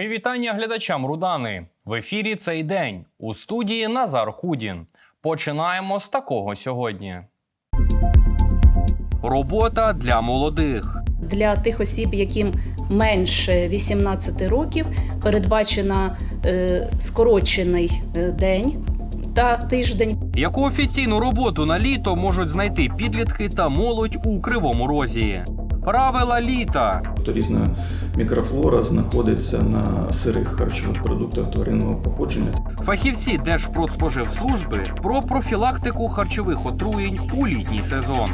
Мої вітання глядачам Рудани. В ефірі цей день у студії Назар Кудін. Починаємо з такого сьогодні. Робота для молодих. Для тих осіб, яким менше 18 років, передбачена е, скорочений е, день та тиждень. Яку офіційну роботу на літо можуть знайти підлітки та молодь у кривому розі? Правила літа. Різна мікрофлора знаходиться на сирих харчових продуктах тваринного походження. Фахівці Держпродспоживслужби про профілактику харчових отруєнь у літній сезон.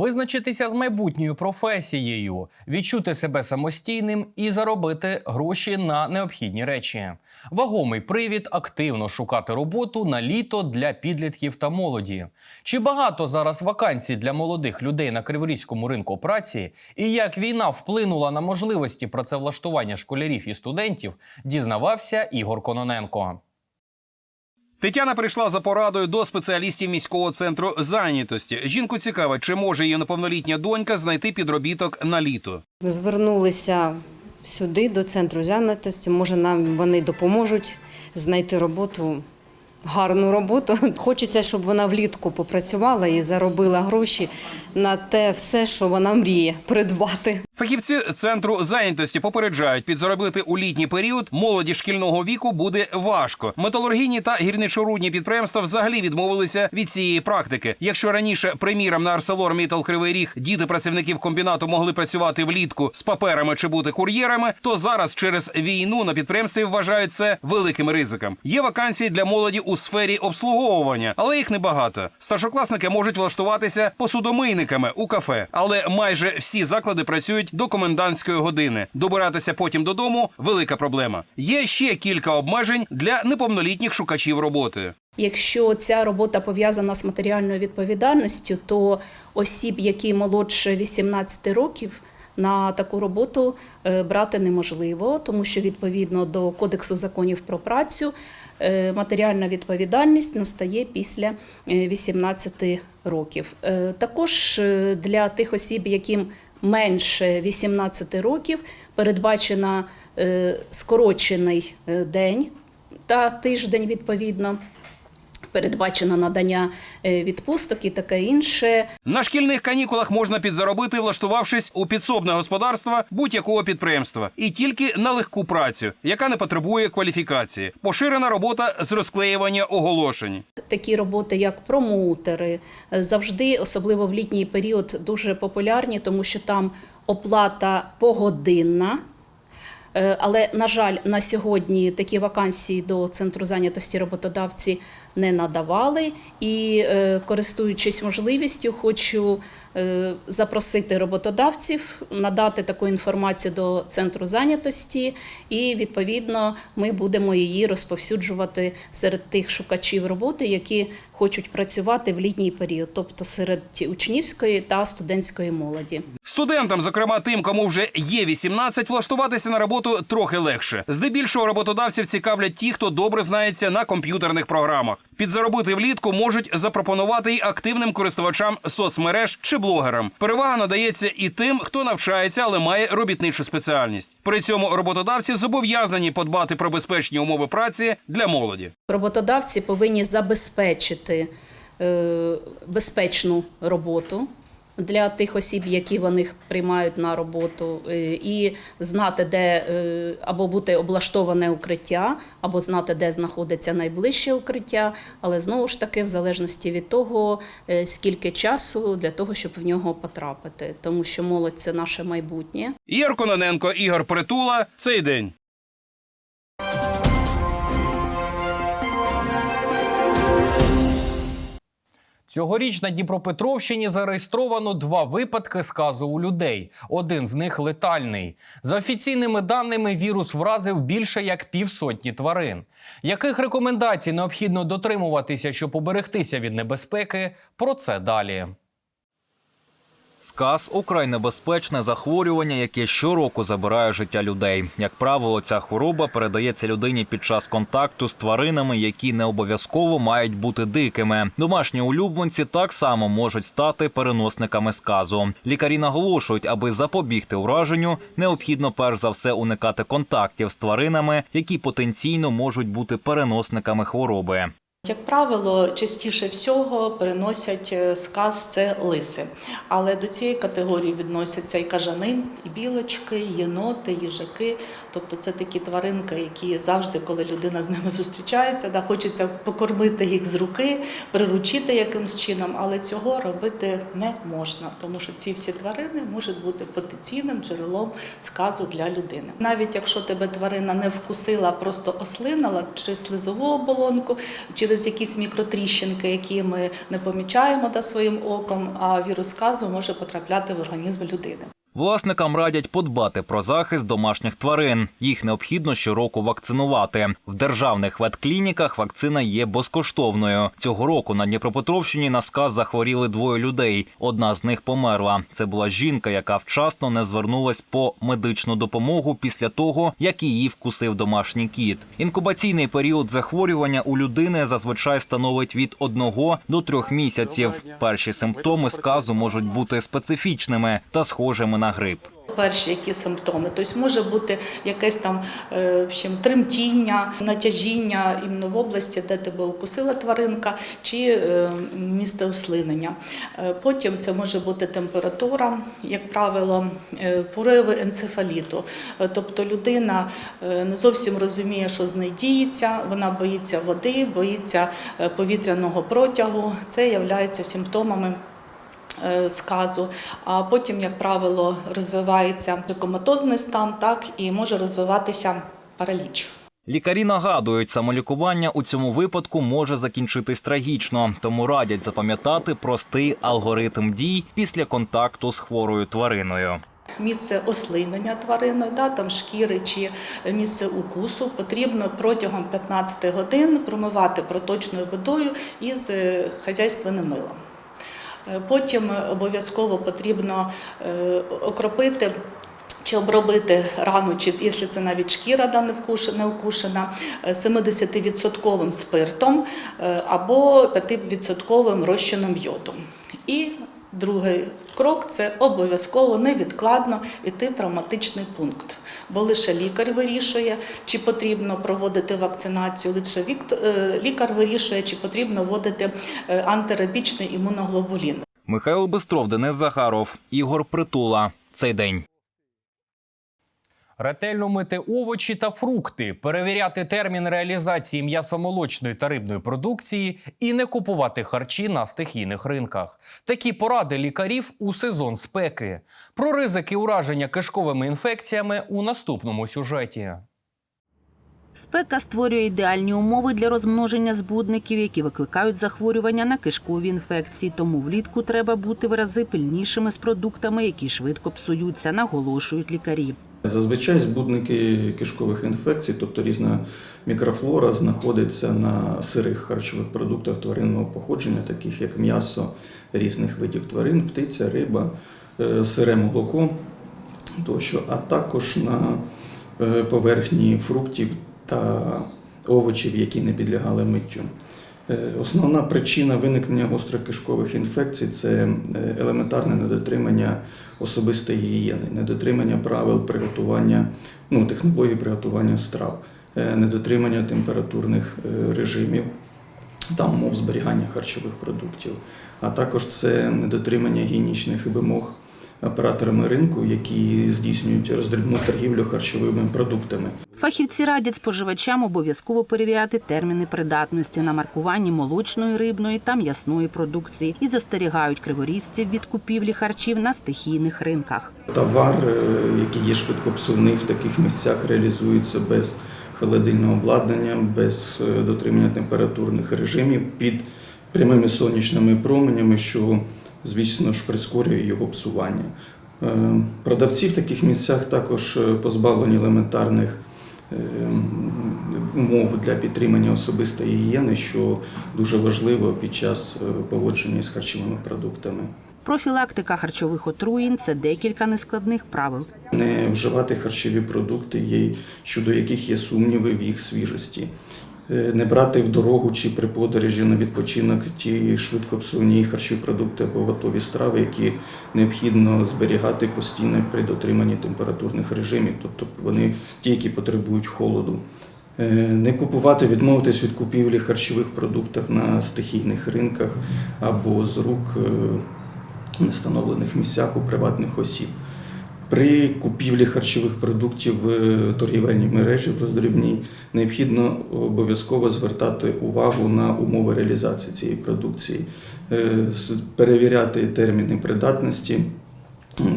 Визначитися з майбутньою професією, відчути себе самостійним і заробити гроші на необхідні речі. Вагомий привід активно шукати роботу на літо для підлітків та молоді. Чи багато зараз вакансій для молодих людей на криворізькому ринку праці, і як війна вплинула на можливості працевлаштування школярів і студентів, дізнавався Ігор Кононенко. Тетяна прийшла за порадою до спеціалістів міського центру зайнятості. Жінку цікаво, чи може її неповнолітня донька знайти підробіток на літо. Звернулися сюди, до центру зайнятості. Може, нам вони допоможуть знайти роботу, гарну роботу. Хочеться, щоб вона влітку попрацювала і заробила гроші на те все, що вона мріє придбати. Фахівці центру зайнятості попереджають, підзаробити у літній період молоді шкільного віку буде важко. Металургійні та гірничорудні підприємства взагалі відмовилися від цієї практики. Якщо раніше, приміром, на Арселор Мітал Кривий Ріг діти працівників комбінату могли працювати влітку з паперами чи бути кур'єрами, то зараз через війну на підприємстві вважають це великим ризиком. Є вакансії для молоді у сфері обслуговування, але їх небагато. Старшокласники можуть влаштуватися посудомийниками у кафе, але майже всі заклади працюють до комендантської години. Добиратися потім додому велика проблема. Є ще кілька обмежень для неповнолітніх шукачів роботи. Якщо ця робота пов'язана з матеріальною відповідальністю, то осіб, які молодше 18 років, на таку роботу е, брати неможливо, тому що відповідно до Кодексу законів про працю матеріальна відповідальність настає після е, 18 років. Е, Також е, для тих осіб, яким менше 18 років, передбачена е, скорочений е, день та тиждень відповідно. Передбачено надання е, відпусток і таке інше. На шкільних канікулах можна підзаробити, влаштувавшись у підсобне господарство будь-якого підприємства, і тільки на легку працю, яка не потребує кваліфікації. Поширена робота з розклеювання оголошень. Такі роботи, як промоутери, е, завжди, особливо в літній період, дуже популярні, тому що там оплата погодинна. Е, Але, на жаль, на сьогодні такі вакансії до центру зайнятості роботодавці не надавали. І, е, користуючись можливістю, хочу е, запросити роботодавців надати таку інформацію до центру зайнятості, і відповідно ми будемо її розповсюджувати серед тих шукачів роботи, які хочуть працювати в літній період, тобто серед учнівської та студентської молоді. Студентам, зокрема тим, кому вже є 18, влаштуватися на роботу трохи легше. Здебільшого роботодавців цікавлять ті, хто добре знається на комп'ютерних програмах. Підзаробити влітку можуть запропонувати й активним користувачам соцмереж чи блогерам. Перевага надається і тим, хто навчається, але має робітничу спеціальність. При цьому роботодавці зобов'язані подбати про безпечні умови праці для молоді. Роботодавці повинні забезпечити е, безпечну роботу для тих осіб, які вони приймають на роботу, е, і знати, де е, або бути облаштоване укриття, або знати, де знаходиться найближче укриття, але знову ж таки, в залежності від того, скільки часу для того, щоб в нього потрапити, тому що молодь це наше майбутнє. Ігор Кононенко, Ігор Притула. Цей день. Цьогоріч на Дніпропетровщині зареєстровано два випадки сказу у людей. Один з них летальний. За офіційними даними, вірус вразив більше як півсотні тварин. Яких рекомендацій необхідно дотримуватися, щоб уберегтися від небезпеки? Про це далі. Сказ украй небезпечне захворювання, яке щороку забирає життя людей. Як правило, ця хвороба передається людині під час контакту з тваринами, які не обов'язково мають бути дикими. Домашні улюбленці так само можуть стати переносниками сказу. Лікарі наголошують, аби запобігти ураженню, необхідно перш за все уникати контактів з тваринами, які потенційно можуть бути переносниками хвороби. Як правило, частіше всього переносять е, сказ це лиси, але до цієї категорії відносяться і кажани, і білочки, і єноти, їжаки. Тобто це такі тваринки, які завжди, коли людина з ними зустрічається, да, хочеться покормити їх з руки, приручити якимсь чином, але цього робити не можна, тому що ці всі тварини можуть бути потенційним джерелом сказу для людини. Навіть якщо тебе тварина не вкусила, а просто ослинила через слизову оболонку, через якісь мікротріщинки, які ми не помічаємо та своїм оком, а вірус сказу може потрапляти в організм людини. Власникам радять подбати про захист домашніх тварин. Їх необхідно щороку вакцинувати. В державних ветклініках вакцина є безкоштовною. Цього року на Дніпропетровщині на сказ захворіли двоє людей. Одна з них померла. Це була жінка, яка вчасно не звернулась по медичну допомогу після того, як її вкусив домашній кіт. Інкубаційний період захворювання у людини зазвичай становить від одного до трьох місяців. Перші симптоми сказу можуть бути специфічними та схожими на грип. Перші які симптоми, тобто може бути якесь там е, в общем, тремтіння, натяжіння іменно в області, де тебе укусила тваринка, чи е, місце ослинення. Е, Потім це може бути температура, як правило, е, пориви енцефаліту. Е, Тобто людина е, не зовсім розуміє, що з нею діється, вона боїться води, боїться е, повітряного протягу. Це є симптомами е, сказу, а потім, як правило, розвивається коматозний стан, так і може розвиватися параліч. Лікарі нагадують, самолікування у цьому випадку може закінчитись трагічно, тому радять запам'ятати простий алгоритм дій після контакту з хворою твариною. Місце ослинення тварини, да, там шкіри чи місце укусу потрібно протягом 15 годин промивати проточною водою із е, хазяйственним милом. Е, Потім обов'язково потрібно е, окропити чи обробити рану, чи якщо це навіть шкіра да, не укушена, е, 70% спиртом е, або 5% розчином йоду. І другий крок це обов'язково невідкладно йти в травматичний пункт, бо лише лікар вирішує, чи потрібно проводити вакцинацію, лише е, лікар вирішує, чи потрібно вводити е, антирабічний імуноглобулін. Михайло Бистров, Денис Захаров, Ігор Притула. Цей день. Ретельно мити овочі та фрукти, перевіряти термін реалізації м'ясомолочної та рибної продукції і не купувати харчі на стихійних ринках. Такі поради лікарів у сезон спеки. Про ризики ураження кишковими інфекціями у наступному сюжеті. Спека створює ідеальні умови для розмноження збудників, які викликають захворювання на кишкові інфекції. Тому влітку треба бути в рази пильнішими з продуктами, які швидко псуються, наголошують лікарі. Зазвичай збудники кишкових інфекцій, тобто різна мікрофлора, знаходиться на сирих харчових продуктах тваринного походження, таких як м'ясо різних видів тварин, птиця, риба, е, сире молоко тощо, а також на е, поверхні фруктів та овочів, які не підлягали миттю. Е, Основна причина виникнення гострокишкових інфекцій це е, елементарне недотримання особистої гігієни, недотримання правил приготування, ну, технології приготування страв, е, недотримання температурних режимів та умов зберігання харчових продуктів, а також це недотримання гігієнічних вимог операторами ринку, які здійснюють роздрібну торгівлю харчовими продуктами. Фахівці радять споживачам обов'язково перевіряти терміни придатності на маркуванні молочної, рибної та м'ясної продукції і застерігають криворізців від купівлі харчів на стихійних ринках. Товар, е, який є швидкопсувний в таких місцях, реалізується без холодильного обладнання, без е, дотримання температурних режимів під прямими сонячними променями, що, звісно ж, прискорює його псування. Е, Продавці в таких місцях також е, позбавлені елементарних е, умов для підтримання особистої гігієни, що дуже важливо під час поводження з харчовими продуктами. Профілактика харчових отруєнь це декілька нескладних правил. Не вживати харчові продукти, щодо яких є сумніви в їх свіжості. Е, Не брати в дорогу чи при подорожі на відпочинок ті швидкопсувні харчові продукти або готові страви, які необхідно зберігати постійно при дотриманні температурних режимів, тобто вони ті, які потребують холоду. Е, Не купувати, відмовитись від купівлі харчових продуктів на стихійних ринках або з рук е, в нестановлених місцях у приватних осіб. При купівлі харчових продуктів в торгівельній мережі в роздрібній необхідно обов'язково звертати увагу на умови реалізації цієї продукції, Е, перевіряти терміни придатності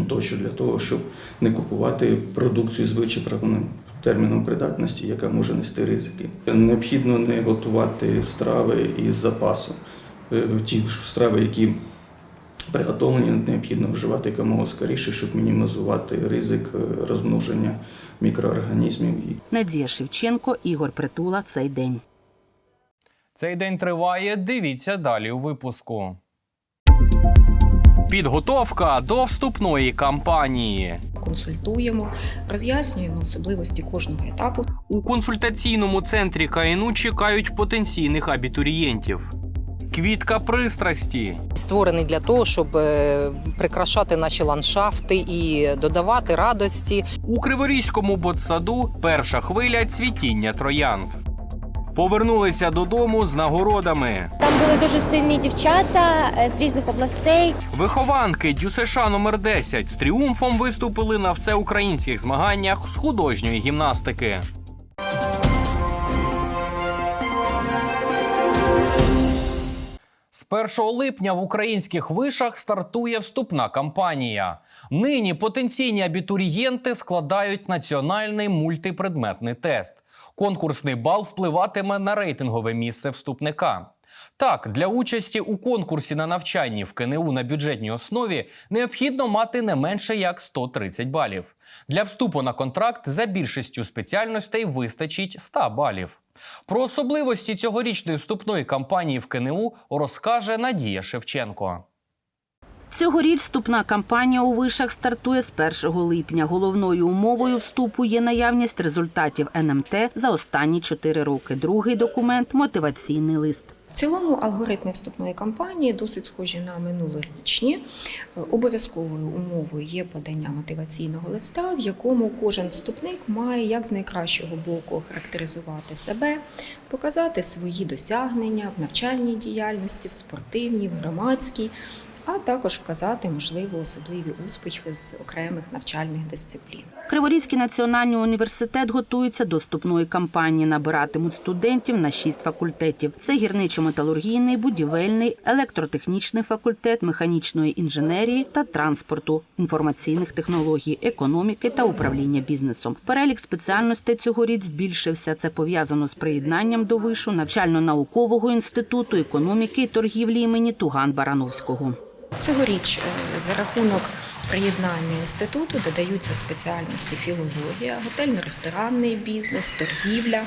тощо для того, щоб не купувати продукцію з вичерпаним терміном придатності, яка може нести ризики. Необхідно не готувати страви із запасу. Е, Ті страви, які Приготовлення необхідно вживати якомога скоріше, щоб мінімізувати ризик е, розмноження мікроорганізмів. Надія Шевченко, Ігор Притула. Цей день. Цей день триває. Дивіться далі у випуску. Підготовка до вступної кампанії. консультуємо, роз'яснюємо особливості кожного етапу. У консультаційному центрі КНУ чекають потенційних абітурієнтів. Квітка пристрасті. створений для того, щоб е, прикрашати наші ландшафти і додавати радості. У Криворізькому ботсаду перша хвиля цвітіння троянд. Повернулися додому з нагородами. Там були дуже сильні дівчата е, з різних областей. Вихованки ДЮСШ номер 10 з тріумфом виступили на всеукраїнських змаганнях з художньої гімнастики. З 1 липня в українських вишах стартує вступна кампанія. Нині потенційні абітурієнти складають національний мультипредметний тест. Конкурсний бал впливатиме на рейтингове місце вступника. Так, для участі у конкурсі на навчанні в КНУ на бюджетній основі необхідно мати не менше як 130 балів. Для вступу на контракт за більшістю спеціальностей вистачить 100 балів. Про особливості цьогорічної вступної кампанії в КНУ розкаже Надія Шевченко. Цьогоріч вступна кампанія у вишах стартує з 1 липня. Головною умовою вступу є наявність результатів НМТ за останні 4 роки. Другий документ мотиваційний лист. Цілому алгоритми вступної кампанії досить схожі на минулорічні. Е, Обов'язковою умовою є подання мотиваційного листа, в якому кожен вступник має як з найкращого боку характеризувати себе, показати свої досягнення в навчальній діяльності, в спортивній, в громадській, а також вказати можливо особливі успіхи з окремих навчальних дисциплін. Криворізький національний університет готується до вступної кампанії. Набиратимуть студентів на шість факультетів: це гірничо-металургійний, будівельний, електротехнічний факультет, механічної інженерії та транспорту, інформаційних технологій, економіки та управління бізнесом. Перелік спеціальностей цьогоріч збільшився. Це пов'язано з приєднанням до вишу навчально-наукового інституту економіки і торгівлі імені Туган Барановського. Цьогоріч е, за рахунок приєднання інституту додаються спеціальності філологія, готельно-ресторанний бізнес, торгівля,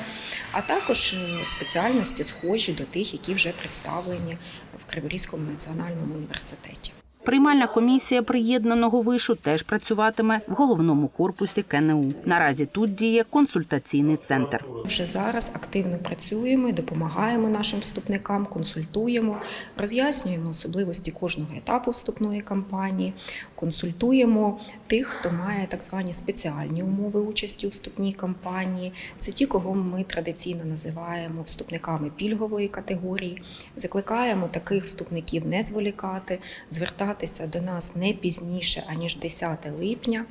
а також е, спеціальності схожі до тих, які вже представлені в Криворізькому національному університеті. Приймальна комісія приєднаного вишу теж працюватиме в головному корпусі КНУ. Наразі тут діє консультаційний центр. Вже зараз активно працюємо допомагаємо нашим вступникам, консультуємо, роз'яснюємо особливості кожного етапу вступної кампанії, консультуємо тих, хто має так звані спеціальні умови участі у вступній кампанії. Це ті, кого ми традиційно називаємо вступниками пільгової категорії. Закликаємо таких вступників не зволікати, звертатися до нас не пізніше аніж 10 липня,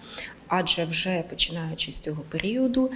адже вже починаючи з цього періоду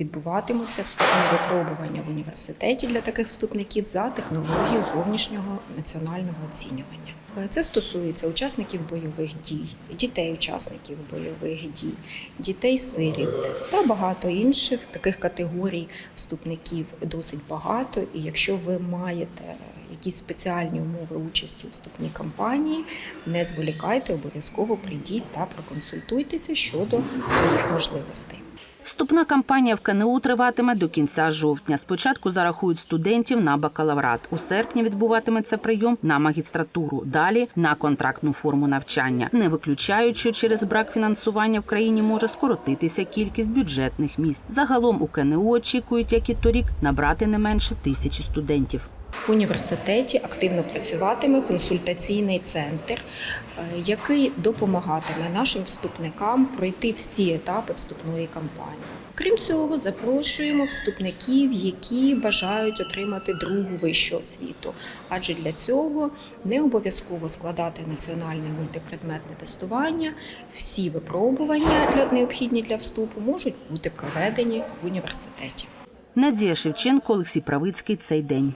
відбуватимуться вступні випробування в університеті для таких вступників за технологією зовнішнього національного оцінювання. Це стосується учасників бойових дій, дітей учасників бойових дій, дітей-сиріт та багато інших таких категорій вступників досить багато. І якщо ви маєте якісь спеціальні умови участі у вступній кампанії, не зволікайте, обов'язково прийдіть та проконсультуйтеся щодо своїх можливостей. Вступна кампанія в КНУ триватиме до кінця жовтня. Спочатку зарахують студентів на бакалаврат. У серпні відбуватиметься прийом на магістратуру. Далі на контрактну форму навчання. Не виключають, що через брак фінансування в країні може скоротитися кількість бюджетних місць. Загалом у КНУ очікують, як і торік, набрати не менше тисячі студентів. В університеті активно працюватиме консультаційний центр, е, який допомагатиме нашим вступникам пройти всі етапи вступної кампанії. Крім цього, запрошуємо вступників, які бажають отримати другу вищу освіту. Адже для цього не обов'язково складати національне мультипредметне тестування. Всі випробування для необхідні для вступу можуть бути проведені в університеті. Надія Шевченко, Олексій Правицький. Цей день.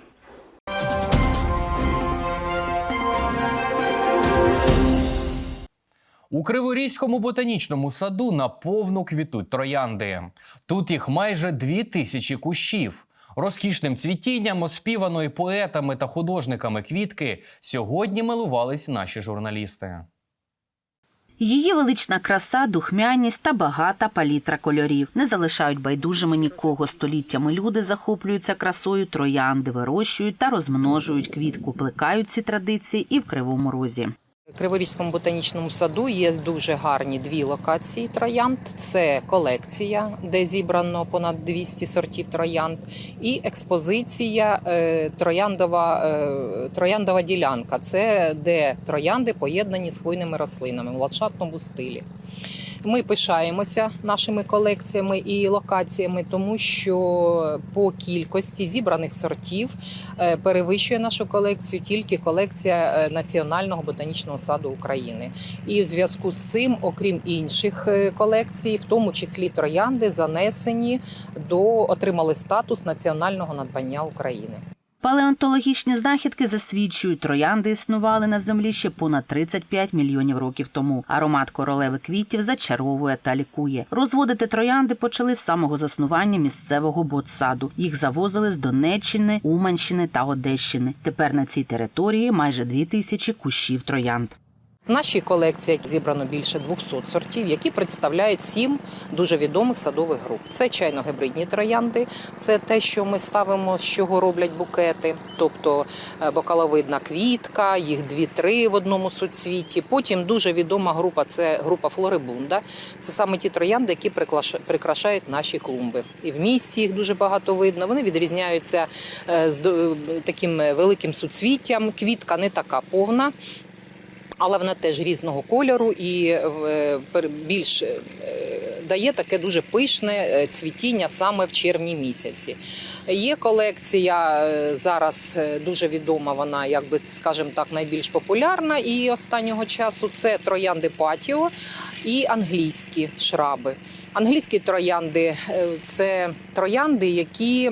У Криворізькому ботанічному саду наповну квітуть троянди. Тут їх майже дві тисячі кущів. Розкішним цвітінням, оспіваної поетами та художниками квітки, сьогодні милувались наші журналісти. Її велична краса, духмяність та багата палітра кольорів не залишають байдужими нікого. Століттями люди захоплюються красою троянди, вирощують та розмножують квітку, плекають ці традиції і в кривому розі. Криворізькому ботанічному саду є дуже гарні дві локації троянд. Це колекція, де зібрано понад 200 сортів троянд, і експозиція е, трояндова, е, трояндова ділянка. Це де троянди поєднані з хвойними рослинами в ландшафтному стилі. Ми пишаємося нашими колекціями і локаціями, тому що по кількості зібраних сортів е, перевищує нашу колекцію тільки колекція е, Національного ботанічного саду України. І в зв'язку з цим, окрім інших е, колекцій, в тому числі троянди, занесені до отримали статус національного надбання України. Палеонтологічні знахідки засвідчують, троянди існували на землі ще понад 35 мільйонів років тому. Аромат королеви квітів зачаровує та лікує. Розводити троянди почали з самого заснування місцевого ботсаду. Їх завозили з Донеччини, Уманщини та Одещини. Тепер на цій території майже дві тисячі кущів троянд. В нашій колекції зібрано більше 200 сортів, які представляють сім дуже відомих садових груп. Це чайно-гибридні троянди, це те, що ми ставимо, з чого роблять букети, тобто е, бокаловидна квітка, їх дві-три в одному суцвіті. Потім дуже відома група це група флорибунда. Це саме ті троянди, які прикрашають наші клумби. І в місті їх дуже багато видно. Вони відрізняються е, з таким великим суцвіттям. Квітка не така повна. Але вона теж різного кольору і е, пер- більш е, дає таке дуже пишне е, цвітіння саме в червні місяці. Є колекція е, зараз е, дуже відома. Вона, як би скажімо так, найбільш популярна і останнього часу це троянди патіо і англійські шраби. Англійські троянди е, це троянди, які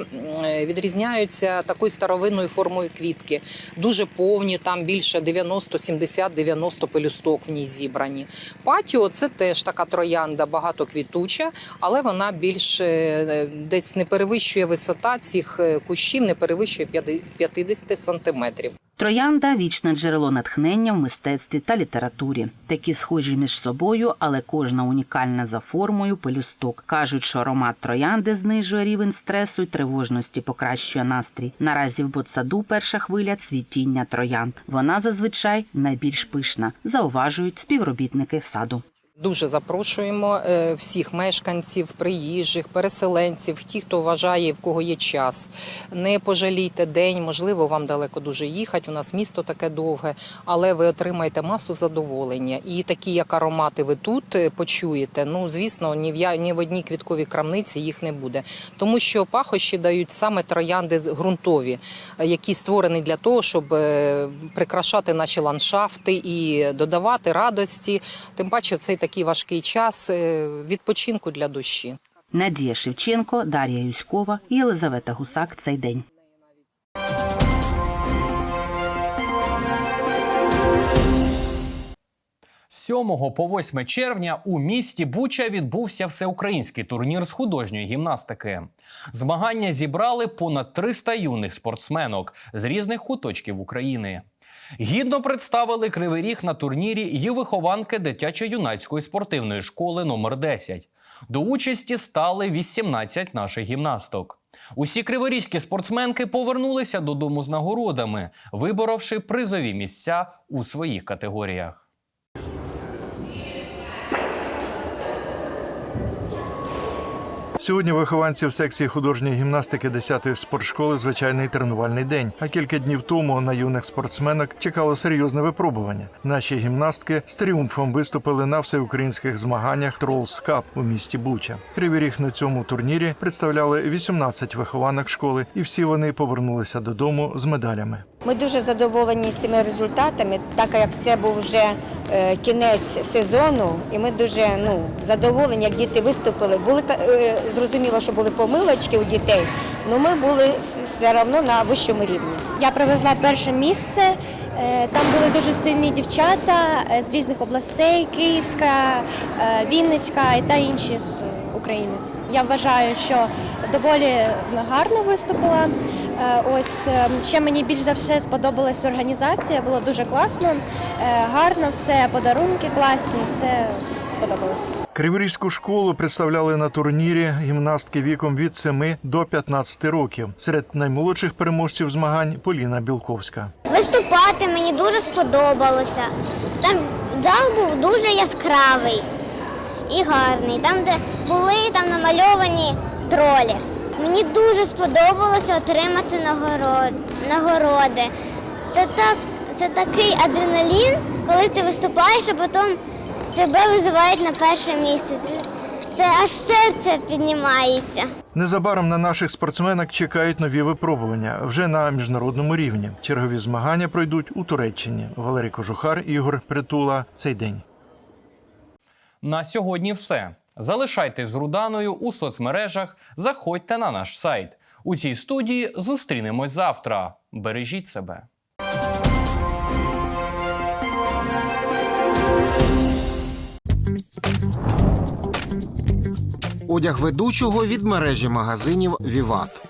відрізняються такою старовинною формою квітки. Дуже повні, там більше 90, 70, 90 пелюсток в ній зібрані. Патіо це теж така троянда, багатоквітуча, але вона більш е, десь не перевищує висота цих е, кущів, не перевищує 50 сантиметрів. Троянда вічне джерело натхнення в мистецтві та літературі. Такі схожі між собою, але кожна унікальна за формою пелюсток. кажуть, що аромат троянди знижує рівень стресу і тривожності, покращує настрій. Наразі в ботсаду перша хвиля цвітіння троянд. Вона зазвичай найбільш пишна, зауважують співробітники саду. Дуже запрошуємо е, всіх мешканців, приїжджих, переселенців, ті, хто вважає, в кого є час. Не пожалійте день, можливо, вам далеко дуже їхати. У нас місто таке довге, але ви отримаєте масу задоволення. І такі, як аромати, ви тут е, почуєте. Ну, звісно, ні в я ні в одній квітковій крамниці їх не буде, тому що пахощі дають саме троянди ґрунтові, які створені для того, щоб е, прикрашати наші ландшафти і додавати радості. Тим паче в цей такий важкий час е, відпочинку для душі. Надія Шевченко, Дар'я Юськова і Єлизавета Гусак. Цей день. З 7 по 8 червня у місті Буча відбувся всеукраїнський турнір з художньої гімнастики. Змагання зібрали понад 300 юних спортсменок з різних куточків України. Гідно представили кривий ріг на турнірі її вихованки дитячо-юнацької спортивної школи номер 10 До участі стали 18 наших гімнасток. Усі криворізькі спортсменки повернулися додому з нагородами, виборовши призові місця у своїх категоріях. Сьогодні вихованців секції художньої гімнастики 10-ї спортшколи звичайний тренувальний день. А кілька днів тому на юних спортсменок чекало серйозне випробування. Наші гімнастки з тріумфом виступили на всеукраїнських змаганнях Тролс Кап у місті Буча. Кривий ріг на цьому турнірі представляли 18 вихованок школи, і всі вони повернулися додому з медалями. Ми дуже задоволені цими результатами, так як це був вже е, кінець сезону, і ми дуже ну, задоволені, як діти виступили. Були е, зрозуміло, що були помилочки у дітей, але ми були все одно на вищому рівні. Я привезла перше місце. Е, Там були дуже сильні дівчата з різних областей: Київська, Вінницька та інші з України. Я вважаю, що доволі гарно виступила. Е, Ось е, ще мені більш за все сподобалась організація. Було дуже класно, е, гарно, все подарунки класні, все сподобалось. Криворізьку школу представляли на турнірі гімнастки віком від 7 до 15 років. Серед наймолодших переможців змагань Поліна Білковська. Виступати мені дуже сподобалося. Там зал був дуже яскравий і гарний. Там, де були там намальовані тролі. Мені дуже сподобалося отримати нагород, нагороди. Це, так, це такий адреналін, коли ти виступаєш, а потім тебе визивають на перше місце. Це, аж серце піднімається. Незабаром на наших спортсменок чекають нові випробування вже на міжнародному рівні. Чергові змагання пройдуть у Туреччині. Валерій Кожухар, Ігор Притула. Цей день. На сьогодні все. Залишайтесь з Руданою у соцмережах, заходьте на наш сайт. У цій студії зустрінемось завтра. Бережіть себе. Одяг ведучого від мережі магазинів Віват.